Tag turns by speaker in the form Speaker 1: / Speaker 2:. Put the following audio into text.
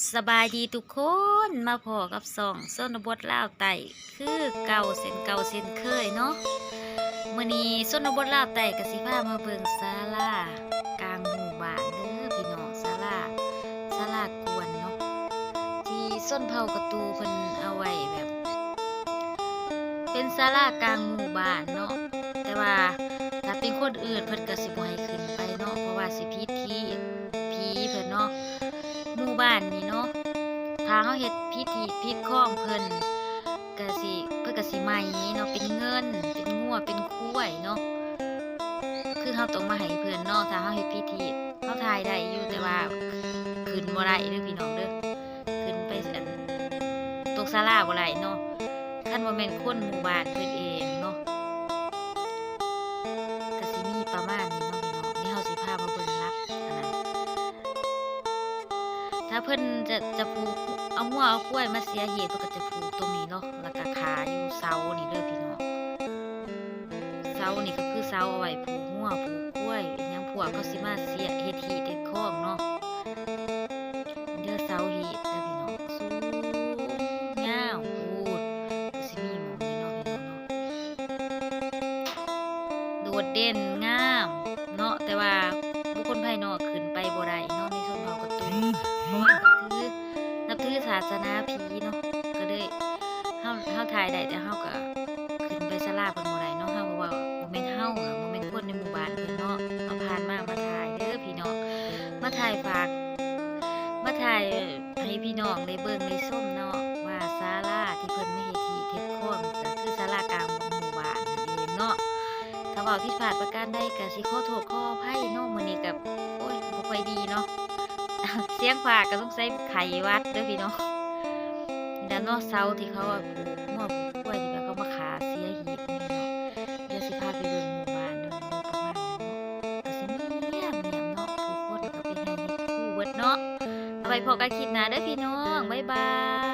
Speaker 1: สบายดีทุกคนมาพอกับสองส้นบทล่าวไต่คือเก่าเส้นเก่าเส้นเคยเนาะมื่อนี้ส้นบทล่าวไต่กับสิพามาเบิงศาลากลางหมู่บ้านเด้อพี่น้องศาลาศาลากวนเนาะที่ส้นเผากระตูเพิ่นเอาไว้แบบ เป็นศาลากลางหมู่บ้านเนาะแต่ว่าถ้าเป็นคนอื่นเพิ่นก็สิบ่ให้ขึ้นไปเนาะเพราะว่าสิพิธี นาะหมู่บ้านนี่เนาะถ้าเฮาเฮ็ดพิธีพิดข้องเพิ่นก็สิเพิ่นก็สิมาอย่างนี้เนาะเป็นเงิน เป็นงัวเป็นคุ้ยเนาะคือเฮาต้องมาให้เพิ่นเนาะถ้าเฮาเฮ็ดพิธีเฮาถ่ายได้อยู่แต่ว่าขึ้นบ่ได้เด้อพี่น้องเด้อขึ้นไปอันตกศาลาบ่ได้เนาะคันบ่แม่นคนหมู่บ้านเพิ่นเอง ถ้าเพิ่นจะจะผูกเอาหัวเอากล้วยมาเสียเหตุเพิ่นก็จะผูกตรงนี้เนาะแล้วก็ขาอยู่เสานี่เด้อพี่น้องเสานี่ก็คือเสาเอาไว้ผูกหัวผูกกล้วยอีหยังพวกเขาสิมาเสียเฮ็ดหีเฮ็ดข้องเนาะเด้อเสาหีเด้อพี่น้องสูงยาวพูดสิมีหมองนี่เนาะพี่น้องเนาะโดดเด่นงาม เนาะแต่ว่าบุคคลภายนอกขึ้นไปบ่ได้เนาะในส่วนเราะว่านับถือนับถือศา สนาผีเนาะก็เลยเฮาเฮาถ่ายได้แต่เฮาก็ขึ้นไปศาลาเพิ่นบ่ได้เนาะเฮาก็ว่าบ่แม่นเฮาอะบ่แม่นคนในหมู่บ้านเพิ่นเนาะเอาผ่านมามาถ่ายเด้อพี่น้องมาถ่ายฝากมาถ่ายให้พี่น้องได้เบิ่งได้ชมเนาะว่าศาลาที่เพิ่นไม่เฮ็ดที่เฮ็ดข้อมก็คือศาลากลางหมู่บ้านนั่นเองเนาะถ้าเว้าผิดพลาดประการใดก็สิขอโทษขออภัยเนาะมื้อนี้ก็โอ้ยบ่ค่อยดีเนาะเสียงฝากก็ต้องใช้ไขวัดเด้อพี่น้อง ด้านนอกเสาที่เขาว่าปลูกมั่วปลูกกล้วยที่แบบเขามาขาเสียหีบนี่เนาะเดี๋ยวสิพาไปเบิ่งหมู่บ้านเนาะประมาณนั้นเนาะก็สิเงียบเงียบเนาะผู้คนก็ไปให้เฮ็ดคู่เบิดเนาะเอาไปพอกันคลิปหน้าเด้อพี่น้องบ๊ายบาย